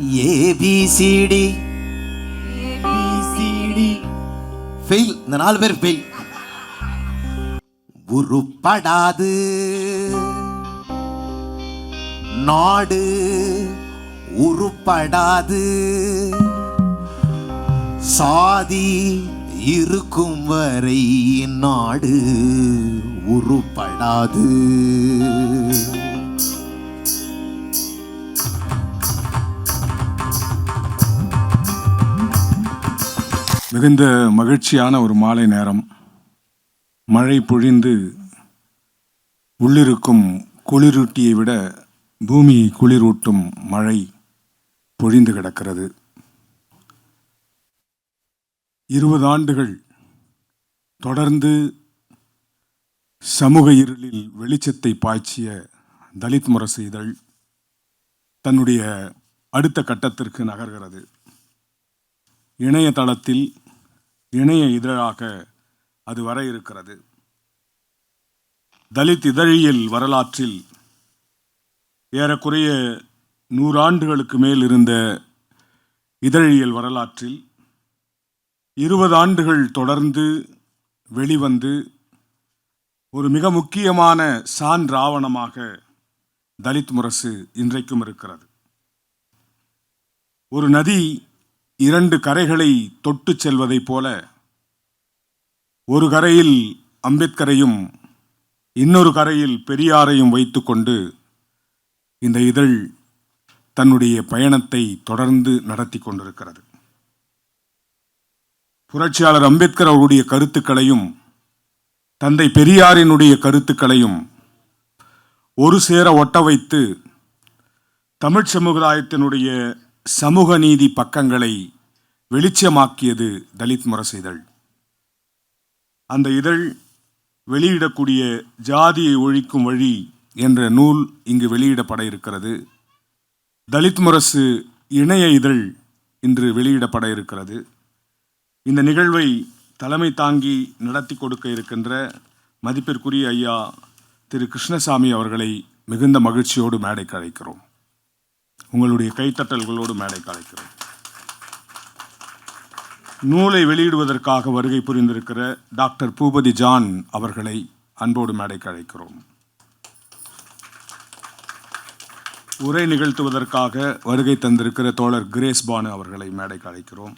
ABCD fail இந்த நாலு பேர் ஃபெயில் உருப்படாது. நாடு உருப்படாது. சாதி இருக்கும் வரை நாடு உருப்படாது. மிகுந்த மகிழ்ச்சியான ஒரு மாலை நேரம். மழை பொழிந்து உள்ளிருக்கும் குளிரூட்டியை விட பூமி குளிரூட்டும் மழை பொழிந்து கிடக்கிறது. இருபது ஆண்டுகள் தொடர்ந்து சமூக இருளில் வெளிச்சத்தை பாய்ச்சிய தலித் முரசு இதழ் தன்னுடைய அடுத்த கட்டத்திற்கு நகர்கிறது. இணையதளத்தில் இணைய இதழாக அது வர இருக்கிறது. தலித் இதழியல் வரலாற்றில் ஏறக்குறைய நூறாண்டுகளுக்கு மேல் இருந்த இதழியல் வரலாற்றில் இருபது ஆண்டுகள் தொடர்ந்து வெளிவந்து ஒரு மிக முக்கியமான சான்றாவணமாக தலித் முரசு இன்றைக்கும் இருக்கிறது. ஒரு நதி இரண்டு கரைகளை தொட்டு செல்வதைப் போல ஒரு கரையில் அம்பேத்கரையும் இன்னொரு கரையில் பெரியாரையும் வைத்துக்கொண்டு இந்த இதழ் தன்னுடைய பயணத்தை தொடர்ந்து நடத்தி கொண்டிருக்கிறது. புரட்சியாளர் அம்பேத்கர் அவருடைய கருத்துக்களையும் தந்தை பெரியாரினுடைய கருத்துக்களையும் ஒரு சேர ஒட்ட வைத்து தமிழ் சமுதாயத்தினுடைய சமூக நீதி பக்கங்களை வெளிச்சமாக்கியது தலித் முரசு இதழ் அந்த இதழ் வெளியிடக்கூடிய ஜாதியை ஒழிக்கும் வழி என்ற நூல் இங்கு வெளியிடப்பட இருக்கிறது. தலித் முரசு இணைய இதழ் இன்று வெளியிடப்பட இருக்கிறது. இந்த நிகழ்வை தலைமை தாங்கி நடத்தி கொடுக்க இருக்கின்ற மதிப்பிற்குரிய ஐயா திரு கிருஷ்ணசாமி அவர்களை மிகுந்த மகிழ்ச்சியோடு மேடைக்கு அழைக்கிறோம். உங்களுடைய கைத்தட்டல்களோடு மேடை கலைக்கிறோம் நூலை வெளியிடுவதற்காக வருகை புரிந்திருக்கிற டாக்டர் பூபதி ஜான் அவர்களை அன்போடு மேடைக்கு அழைக்கிறோம் உரை நிகழ்த்துவதற்காக வருகை தந்திருக்கிற தோழர் கிரேஸ் பானு அவர்களை மேடைக்கு அழைக்கிறோம்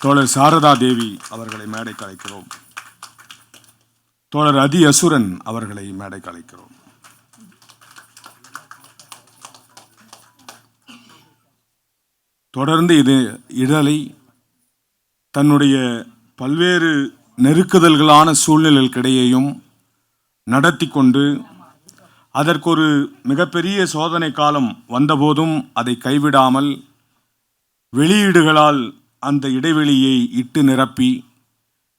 தோழர் சாரதா தேவி அவர்களை மேடைக்கு அழைக்கிறோம் தோழர் அதி அசுரன் அவர்களை மேடைக்கு அழைக்கிறோம் தொடர்ந்து இது இடலை தன்னுடைய பல்வேறு நெருக்குதல்களான சூழ்நிலைகளுக்கிடையேயும் நடத்தி கொண்டு அதற்கொரு மிகப்பெரிய சோதனை காலம் வந்தபோதும் அதை கைவிடாமல் வெளியீடுகளால் அந்த இடைவெளியை இட்டு நிரப்பி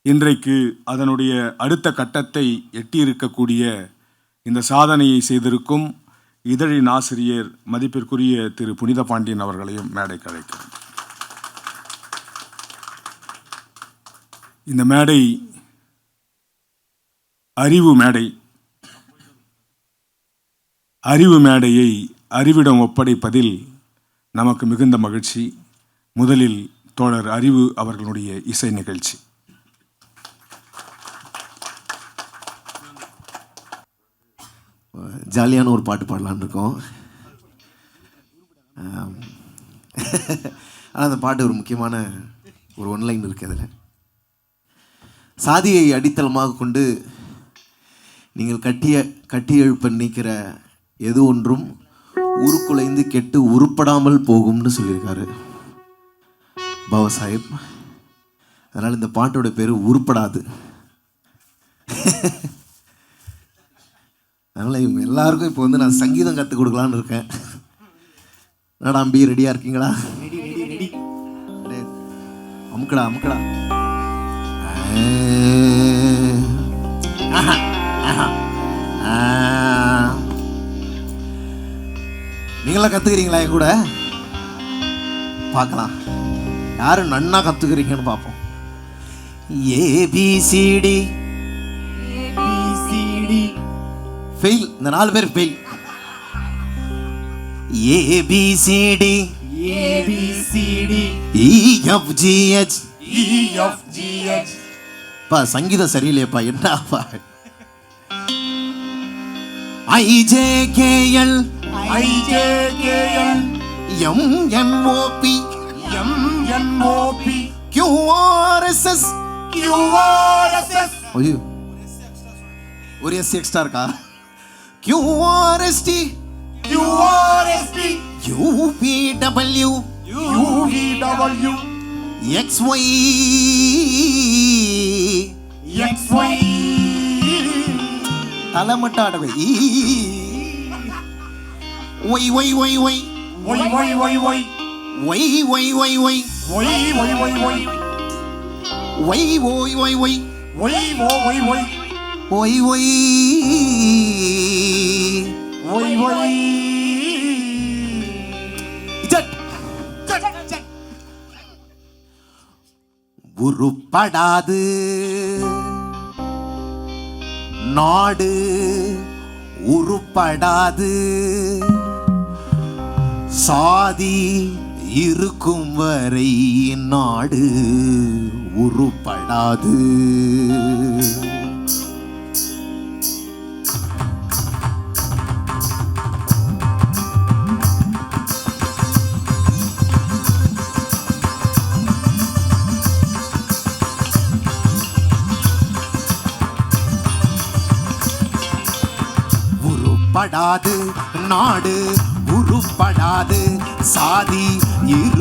இன்றைக்கு அதனுடைய அடுத்த கட்டத்தை எட்டியிருக்கக்கூடிய இந்த சாதனையை செய்திருக்கும் இதழின் ஆசிரியர் மதிப்பிற்குரிய திரு. புனித பாண்டியன் அவர்களையும் மேடைக்கு அழைக்கிறேன். இந்த மேடை அறிவு மேடை. அறிவு மேடையை அறிவிடம் ஒப்படைப்பதில் நமக்கு மிகுந்த மகிழ்ச்சி. முதலில் தோழர் அறிவு அவர்களுடைய இசை நிகழ்ச்சி. ஜாலியான ஒரு பாட்டு பாடலான்னு இருக்கோம். ஆனால் அந்த பாட்டு ஒரு முக்கியமான ஒரு ஒன்லைன் இருக்கு அதில். சாதியை அடித்தளமாக கொண்டு நீங்கள் கட்டிய கட்டி எழுப்ப நினைக்கிற எது ஒன்றும் உருக்குலைந்து கெட்டு உருப்படாமல் போகும்னு சொல்லியிருக்காரு பாபா சாஹிப் அதனால் இந்த பாட்டோட பேர் உருப்படாது. அதனால் இவங்க எல்லாருக்கும் இப்போ வந்து நான் சங்கீதம் கற்றுக் கொடுக்கலான்னு இருக்கேன். என்னடா அம்பி ரெடியாக இருக்கீங்களா? டேய், அமுக்குடா அமுக்குடா. ஆஹா, ஆஹா, ஆ. நீங்களாம் கற்றுக்கிறீங்களா என் கூட? பார்க்கலாம். யாரு நன்னா கற்றுக்கிறீங்கன்னு பார்ப்போம். ஏபிசிடி ஃபெயில் இந்த நாலு பேர் fail A B C D D E F G H H பா சங்கீதம் சரியில்லையப்பா என்னப்பா I J K L L M N O P P Q R S S S ஐயோ. ஒரு எஸ் எக்ஸ்ட்ரா இருக்கா? Q R S T Q R S T. U V W U V W. X Y X Y. தலை மட்டும் ஆடவே Y Y Y Y Y Y Y Y. Y Y Y Y Y Y Y Y. Y Y Y Y Y O Y Y. Y Y Y Z உருப்படாது. நாடு உருப்படாது. சாதி இருக்கும் வரை நாடு உருப்படாது. நாடு உருப்படாது. சாதி இரு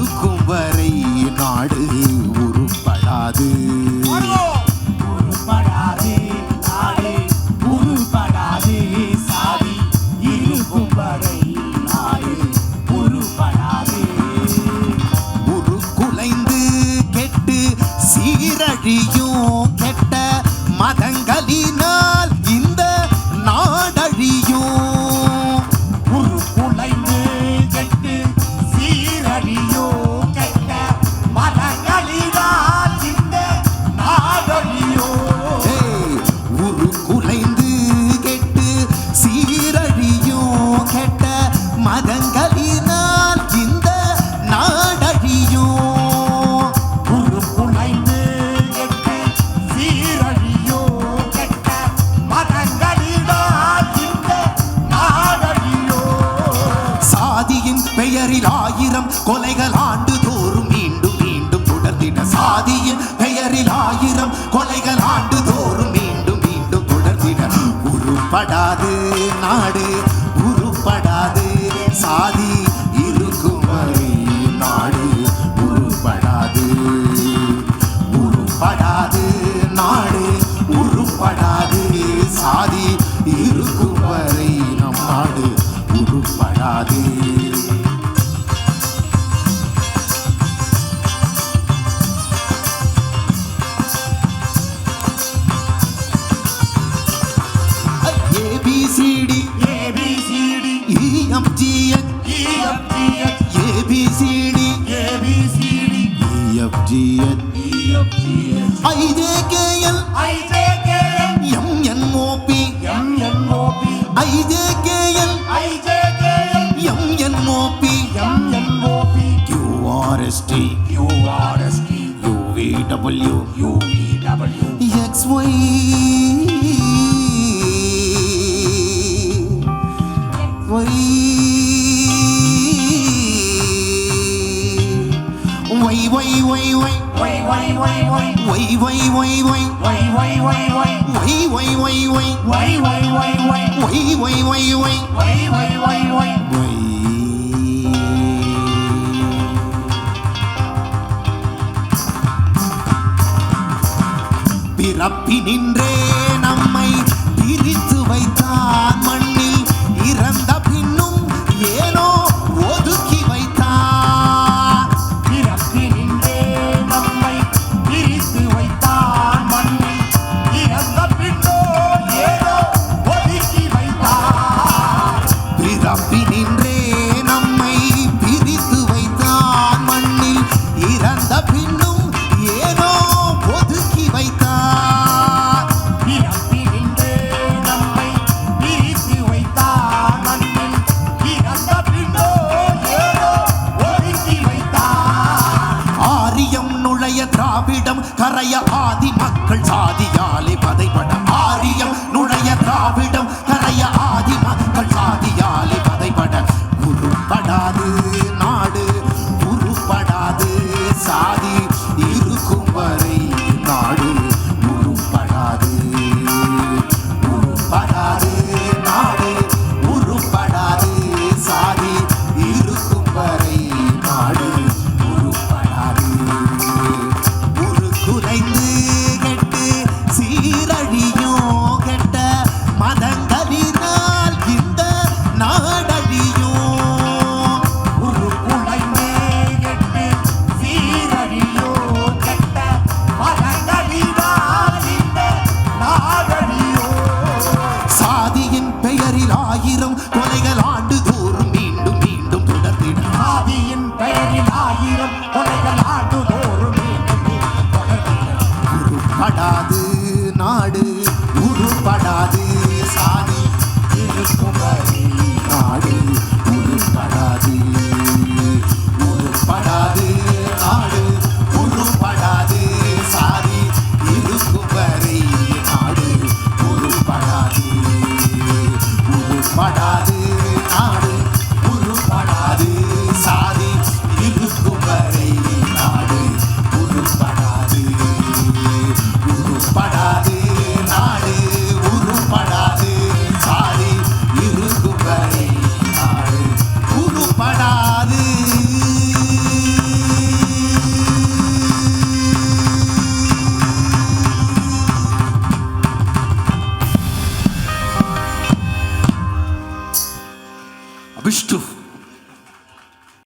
உருப்படாது நாடு உருப்படாது சாதி W U V W X Y Way, way, way, way. Way, way, way, way. Way, way, way, way. Way, way, way, way. Way, way, way, way. Way, way, way, way. Way, way, way, way. Way, way, way, way. பிறப்பினின்றே நம்மை பிரித்து வைத்தான்